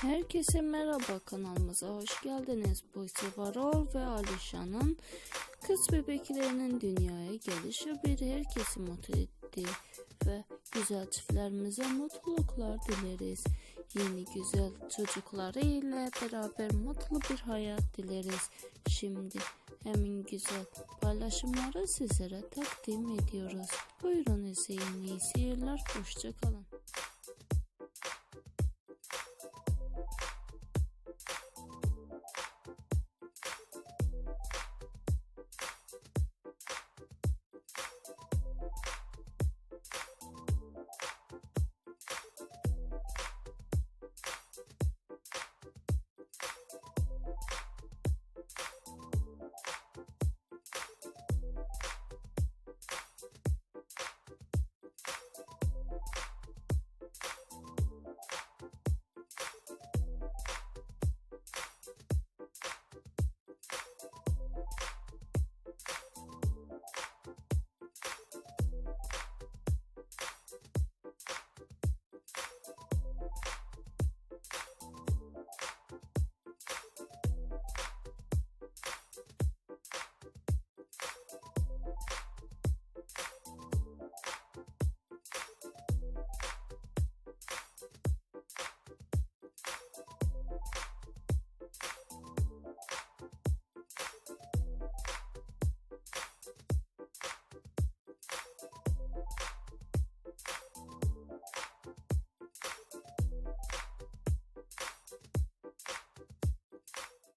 Herkese merhaba kanalımıza hoş geldiniz. Bu ise Varol ve Alişan'ın kız bebeklerinin dünyaya gelişi bir herkesi mutlu etti ve güzel çiftlerimize mutluluklar dileriz. Yeni güzel çocukları ile beraber mutlu bir hayat dileriz. Şimdi hemen güzel paylaşımları sizlere takdim ediyoruz. Buyurun izleyin iyi seyirler, hoşçakalın.